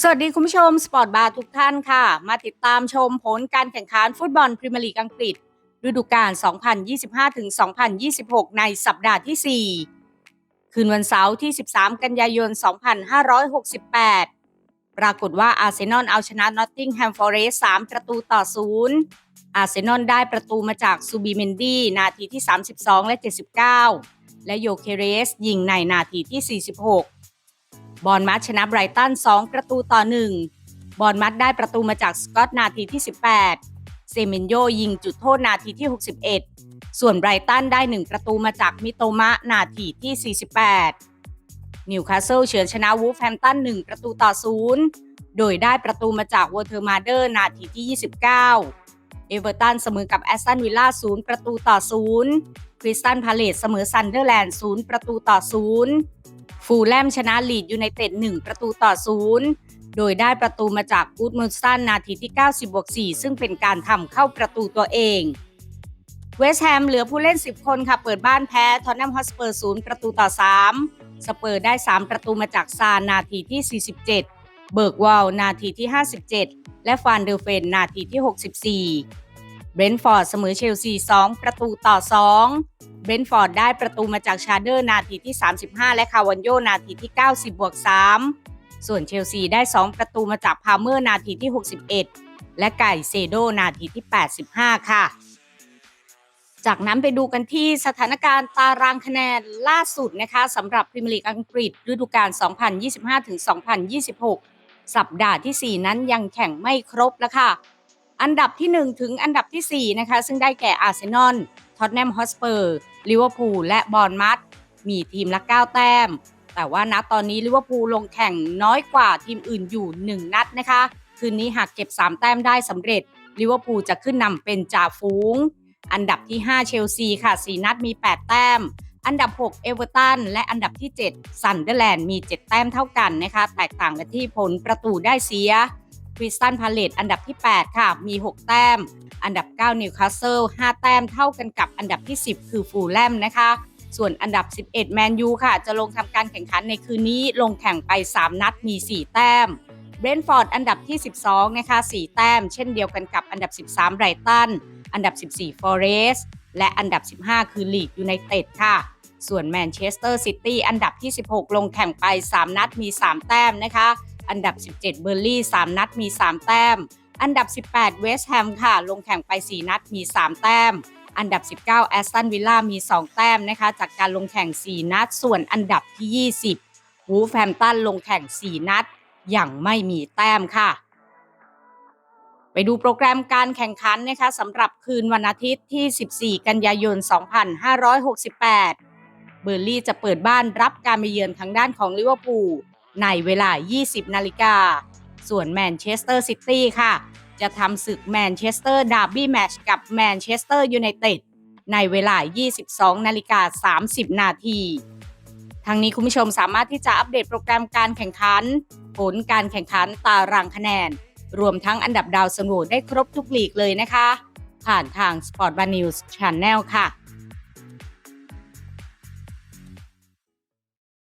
สวัสดีคุณผู้ชมสปอร์ตบาร์ทุกท่านค่ะ มาติดตามชมผลการแข่งขันฟุตบอลพรีเมียร์ลีกอังกฤษ ฤดูกาล 2025-2026 ในสัปดาห์ที่ 4 คืนวันเสาร์ที่ 13 กันยายน 2568 ปรากฏว่าอาร์เซนอลเอาชนะนอตติงแฮมฟอร์เรสต์3ประตูต่อ 0 อาร์เซนอลได้ประตูมาจากซูบีเมนดี้นาทีที่ 32 และ 79 และโยเคเรสยิงในนาทีที่ 46 บอลมัดชนะไบรตัน 2 ประตูต่อ 1 บอลมัดได้ประตูมาจากสกอตนาทีที่ 18 เซเมนโยยิงจุดโทษนาทีที่ 61 ส่วนไบรตันได้ 1 ประตูมาจากมิโตมะนาทีที่ 48 นิวคาสเซิลเฉือนชนะวูฟแฮมตัน 1 ประตูต่อ 0 โดยได้ประตูมาจากวอเทอร์มาเดอร์นาทีที่ 29 เอเวอร์ตันเสมอกับแอสตันวิลล่า 0 ประตูต่อ 0คริสตันพาเลตเสมอซันเดอร์แลนด์ 0 ประตูต่อ 0 ฟูลแลมชนะลีดยูไนเต็ด1ประตูต่อ0โดยได้ประตูมาจากกูดมุนสันนาทีที่ 90บวก4ซึ่งเป็นการทำเข้าประตูตัวเอง เวสต์แฮมเหลือผู้เล่น 10 คนค่ะ เปิดบ้านแพ้ทอนแนมฮอสเปอร์0ประตูต่อ 3 สเปอร์ได้ 3 ประตูมาจากซานนาทีที่ 47 เบิร์กวอลนาทีที่ 57 และฟานเดอร์เฟนนาทีที่ 64เบรนท์ฟอร์ดเสมอเชลซี 2 ประตูต่อ 2 เบรนท์ฟอร์ดได้ประตูมาจากชาเดอร์นาทีที่ 35 และคาวันโยนาทีที่ 90 บวก 3 ส่วนเชลซีได้ 2 ประตูมาจากพาเมอร์นาทีที่ 61 และไก่เซโดนาทีที่ 85 ค่ะ จากนั้นไปดูกันที่สถานการณ์ตารางคะแนนล่าสุดนะคะสำหรับพรีเมียร์ลีกอังกฤษฤดูกาล 2025-2026 สัปดาห์ที่ 4 นั้นยังแข่งไม่ครบแล้วค่ะ อันดับที่ 1 ถึงอันดับที่ 4 นะคะ ซึ่งได้แก่อาร์เซนอล ท็อตแนมฮอสเปอร์ลิเวอร์พูลและบอร์นมัธมีทีมละ 9 แต้ม แต่ว่านัดตอนนี้ลิเวอร์พูลลงแข่งน้อยกว่าทีมอื่นอยู่ 1 นัดนะคะ คืนนี้หากเก็บ 3 แต้มได้สำเร็จลิเวอร์พูลจะขึ้นนำเป็นจ่าฝูง อันดับที่ 5 เชลซีค่ะ 4 นัดมี 8 แต้ม อันดับ 6 เอเวอร์ตันและอันดับที่ 7 ซันเดอร์แลนด์มี 7 แต้มเท่ากันนะคะ แตกต่างกันที่ผลประตูได้เสียคริสตันพาเลตอันดับที่ 8 ค่ะ มี 6 แต้ม อันดับ 9 นิวคาสเซิล5แต้มเท่ากันกับอันดับที่ 10 คือฟูลแลมนะคะ ส่วนอันดับ 11 แมนยูค่ะ จะลงทำการแข่งขันในคืนนี้ลงแข่งไป 3 นัดมี 4 แต้มเบรนฟอร์ดอันดับที่ 12 นะคะ 4 แต้ม เช่นเดียวกันกับอันดับ 13 ไรตัน อันดับ 14 ฟอเรสและอันดับ 15 คือลีดยูไนเต็ดค่ะ ส่วนแมนเชสเตอร์ซิตี้อันดับที่ 16 ลงแข่งไป 3 นัดมี 3 แต้มนะคะ อันดับ 17 เบอร์ลี่ 3 นัดมี 3 แต้ม อันดับ 18 เวสต์แฮมค่ะ ลงแข่งไป 4 นัดมี 3 แต้ม อันดับ 19 แอสตันวิลล่ามี 2 แต้มนะคะ จากการลงแข่ง 4 นัด ส่วนอันดับที่ 20 วูฟแฮมตันลงแข่ง 4 นัด อย่างไม่มีแต้มค่ะ ไปดูโปรแกรมการแข่งขันนะคะสำหรับคืนวันอาทิตย์ที่ 14 กันยายน 2568 เบอร์ลี่จะเปิดบ้านรับการไปเยือนทางด้านของลิเวอร์พูลในเวลา 20 นาฬิกา ส่วนแมนเชสเตอร์ซิตี้ค่ะ จะทำศึกแมนเชสเตอร์ดาร์บี้แมตช์กับแมนเชสเตอร์ยูไนเต็ดในเวลา 22 นาฬิกา 30 นาทีทางนี้คุณผู้ชมสามารถที่จะอัปเดตโปรแกรมการแข่งขัน ผลการแข่งขันตารางคะแนน รวมทั้งอันดับดาวสโนว์ได้ครบทุกลีกเลยนะคะ ผ่านทาง Sport b a News Channel ค่ะ